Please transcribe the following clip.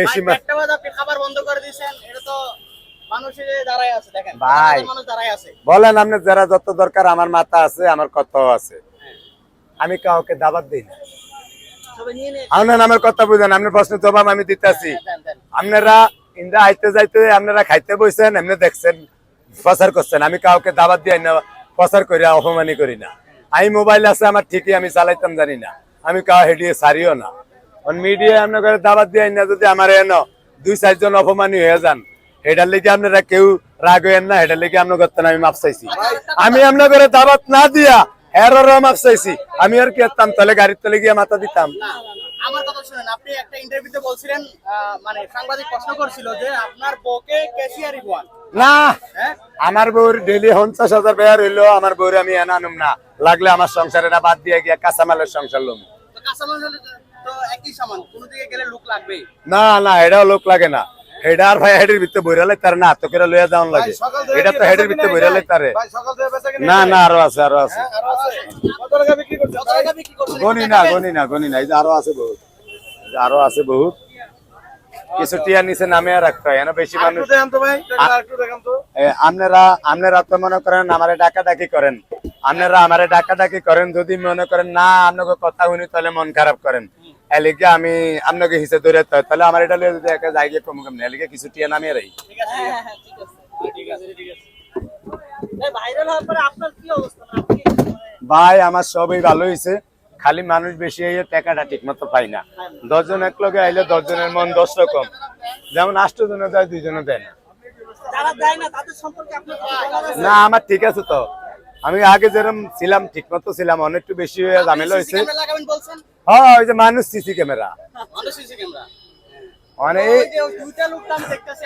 বেশি ভাই, আপনি খাবার বন্ধ করে দিয়েছেন এটা তো বলেন আপনি যারা যত দরকার আমার মাথা আছে আমার কথাও আছে। আমি কাউকে দাবাত দিই না। সবাই নিয়ে নিয়ে আপনার আমার কথা বুঝেন আপনার প্রশ্ন জবাব আমি দিতেছি। দেন দেন। আপনারা ইন্দা আইতে যাইতে আপনারা খাইতে বইছেন এমনি দেখছেন প্রচার করছেন। আমি কাউকে দাবাত দিয়ে না প্রচার করি অপমানি করি না। আমি মোবাইল আছে আমার ঠিকই আমি চালাইতাম জানি না। আমি কাউ হেডিয়ে সারিও না। মিডিয়া দাবাত দিয়ে না যদি আমার এনো দুই চারজন অপমানি হয়ে যান এটার লেগে আপনারা কেউ রাগ হইয়েন না এটার লেগে আপনার করতেন আমি মাপ চাইছি। আমি করে দাবাত না দিয়া হেরোরও মাপ চাইছি। আমি আর কি করতাম তাহলে গাড়ির তলে গিয়ে মাথা দিতাম। না, আমার কথা শুনেন আপনি একটা ইন্টারভিউতে বলছিলেন আহ, মানে সাংবাদিক প্রশ্ন করছিল যে আপনার বউকে ক্যাশিয়ারি বোয়ান না হ্যাঁ? আমার বউর ডেলি পঞ্চাশ হাজার বেয়ার হইল আমার বউর আমি এনা আনুম না। লাগলে আমার সংসারে না বাদ দিয়ে গিয়া কাঁচামালের সংসার লম। তো- সমান কোনো দিকে গেলে লুক লাগবেই না না এটাও লোক লাগে না। হেডা আর ভাই হেডের ভিতরে বইরালে তার না তো করে লইয়া যাওয়ান লাগে। এটা তো হেডের ভিতরে বইরালে তারে না না আরও আছে আরও আছে। আরও আছে। কত টাকা বিক্রি করছেন কত টাকা বিক্রি করছেন গনি না গনি না গনি না এই যে আরও আছে বহুত। আরও আছে বহুত। কিছু টিয়া নিচে নামে আর রাখতে হয় বেশি মানুষ আপনারা আপনারা তো মনে করেন আমারে ডাকা ডাকি করেন। আপনারা আমারে ডাকা ডাকি করেন যদি মনে করেন না আপনাকে কথা শুনি তাহলে মন খারাপ করেন। এলিকে আমি আপনাকে হিসেবে ধরে তাহলে আমার এটা যদি একা জায়গা কম কম এলিকে কিছু টিয়া নামিয়ে রাই ঠিক আছে ঠিক আছে। ঠিক আছে ঠিক আছে। এই ভাইরাল হওয়ার পরে আপনার কি অবস্থা? মানে ভাই আমার সবই ভালো হয়েছে খালি মানুষ বেশি হয়ে টাকাটা ঠিক মতো পাই না। দশজন এক লগে আইলে দশজনের মন দশ রকম। যেমন আষ্ট জনে দেয় দুইজনে দেয় না। না আমার ঠিক আছে তো। আমি আগে যেরকম ছিলাম ঠিক মতো ছিলাম অনেকটু বেশি হয়ে ঝামেলা হয়েছে হ্যাঁ ওই যে মানুষ সিসি ক্যামেরা। মানুষ সিসি ক্যামেরা। যে দুইটা লোক দেখতেছি